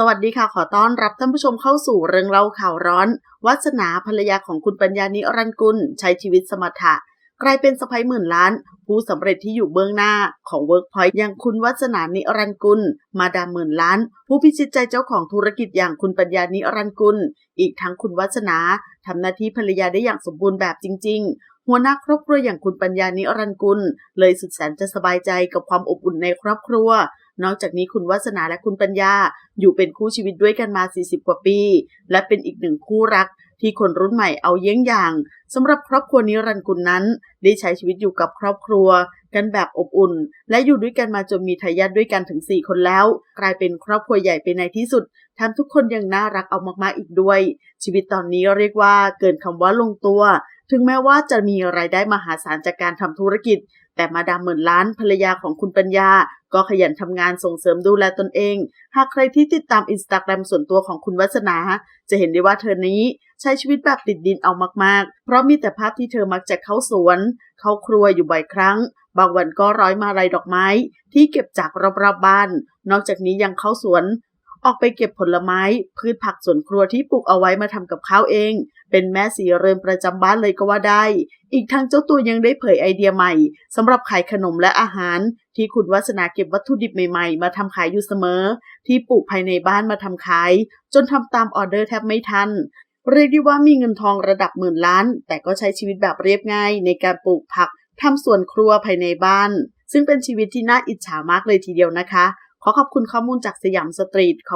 สวัสดีค่ะ ขอต้อนรับท่านผู้ชมเข้าสู่เรื่องเล่าข่าวร้อน วัสนาภรรยาของคุณปัญญานิรันกุล ใช้ชีวิตสมถะ กลายเป็นสะพ้ยหมื่นล้าน ผู้สำเร็จที่อยู่เบื้องหน้าของเวิร์กพอยต์อย่างคุณวัสนานิรันกุล มาดามหมื่นล้าน ผู้พิชิตใจเจ้าของธุรกิจอย่างคุณปัญญานิรันกุล อีกทั้งคุณวัสนาทำหน้าที่ภรรยาได้อย่างสมบูรณ์แบบจริง ๆหัวหน้าครอบครัวอย่างคุณปัญญานิรันกุล เลยสุดแสนจะสบายใจกับความอบอุ่นในครอบครัว นอกจากนี้คุณวัสนาและคุณปัญญาอยู่เป็นคู่ชีวิตด้วยกันมา 40 กว่าปี และเป็นอีกหนึ่งคู่รักที่คนรุ่นใหม่เอาเยี่ยงอย่างสำหรับครอบครัวนิรันดร์กุลนั้น ได้ใช้ชีวิตอยู่กับครอบครัว กันแบบอบอุ่น และอยู่ด้วยกันมาจนมีทายาทด้วยกันถึง 4 คนแล้ว กลายเป็นครอบครัวใหญ่ไปในที่สุดแถมทุกคนยังน่ารักเอามากๆอีกด้วย ชีวิตตอนนี้เรียกว่าเกินคำว่าลงตัว ถึงแม้ว่าจะมีรายได้มหาศาลจากการทำธุรกิจ แต่มาดามหมื่นล้านภรรยาของคุณปัญญา ก็ขยันทำงานส่งเสริมดูแลตนเอง หากใครที่ติดตามอินสตาแกรมส่วนตัวของคุณวัสนา จะเห็นได้ว่าเธอนี้ใช้ชีวิตแบบติดดินเอามากๆ เพราะมีแต่ภาพที่เธอมักจะเข้าสวน เข้าครัวอยู่บ่อยครั้ง บางวันก็ร้อยมาลัยดอกไม้ ที่เก็บจากรอบๆบบ้าน นอกจากนี้ยังเข้าสวน ออกไปเก็บผลไม้ พืชผักสวนครัวที่ปลูกเอาไว้มาทำกับข้าวเอง เป็นแม่สีเรือนประจำบ้านเลยก็ว่าได้ อีกทั้งเจ้าตัวยังได้เผยไอเดียใหม่สำหรับขายขนมและอาหาร ที่คุณวัสนาเก็บวัตถุดิบใหม่ๆ มาทำขายอยู่เสมอ ที่ปลูกภายในบ้านมาทำขาย จนทำตามออเดอร์แทบไม่ทัน เรียกได้ว่ามีเงินทองระดับหมื่นล้าน แต่ก็ใช้ชีวิตแบบเรียบง่ายในการปลูกผักทำสวนครัวภายในบ้าน ซึ่งเป็นชีวิตที่น่าอิจฉามากเลยทีเดียวนะคะ ขอขอบคุณข้อมูลจากสยามสตรีท